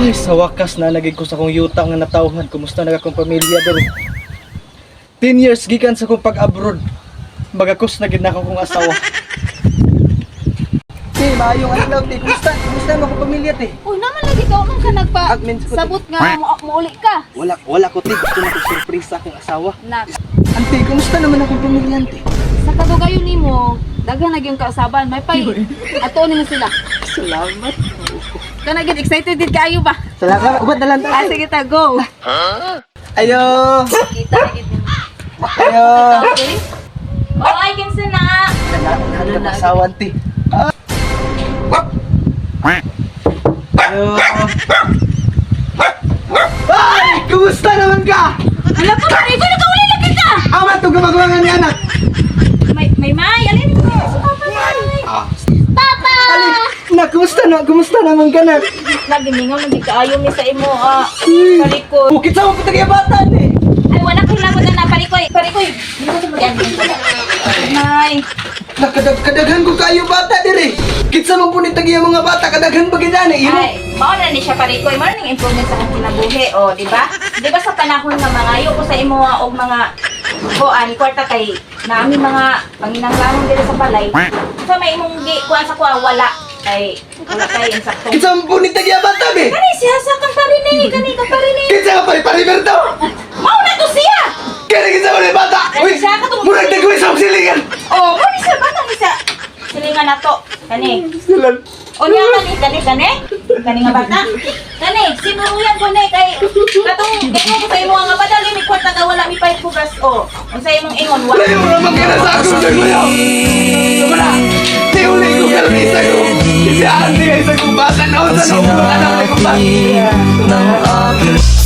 Ay, sa wakas na naging ko sa kong yuta nga natawhan. Kumusta na akong pamilya pero 10 years gikan sa kong pag-abroad. Magakos na gid na ako kong asawa. Te, maayong adlaw, te. Kumusta? Kumusta mo akong pamilya, te? Uy, naman lagi ka man ka nagpa Admin ko, sabot nga mo mauli ka. Wala, wala ko, te. Gusto na surprise sa akong asawa. Na Ante, kumusta naman akong pamilya, ante? sa kadugayon nimo, daghan na gyud kausaban, may pay. Ato nimo sila. Salamat. Ka na gyud excited din kaayo ba? Salamat. Ubad na lang, Ah, sige ta, go. Ayo! Kita nimo. Ayo! Okay? Oy, kinsa na? Ano na asawa, ante? Ayo! Ay! Kumusta naman ka? Ala ko, pare ko nakauli lagi ka. Ama to gumagawa ni anak. May may may, alin mo? Papa may. Papa! Ali, na kumusta na? Kumusta naman ka na? Lagi mingaw lagi kaayo mi sa imo ah. Palikod. Bukit sa mga pitagya bata ni. Ay wala ko lang na palikoy. Palikoy. Yan. Nay. Nakadag-kadaghan ko kayo bata dire. Kitsa mo po ni tagiya mga bata kadaghan ba gidani? Imo. Ay, mao na ni siya parikoy, mao ning improvement sa akong kinabuhi, o, di ba? Di ba sa panahon nga mga ayo ko sa imo ah, og mga kuan kwarta kay nami mga panginanglangan diri sa balay. So may imong gi kuan sa kuha wala kay wala kay insakto. Kitsa mo po ni tagiya bata be. Kani siya sa kang parinig, kani kang parinig. Kitsa ka pari pari berto. Mao na to siya. Kaya kitsa mo ni bata. Uy, Siya ka tungod- murag nagawin sa silingan. Oh, mao ni siya bata ni siya. Silingan na to. Kani. Silan. O niya kani kani kani. Kani nga bata. Kani sinuruyan ko ni kay katong gingon ko sa imo nga badal mi kwarta ka wala mi pay pugas o. Unsa imong ingon wa. Wala mo naman kaya sa ako. Wala. Sa kubatan ako sa nung mga anak ng aking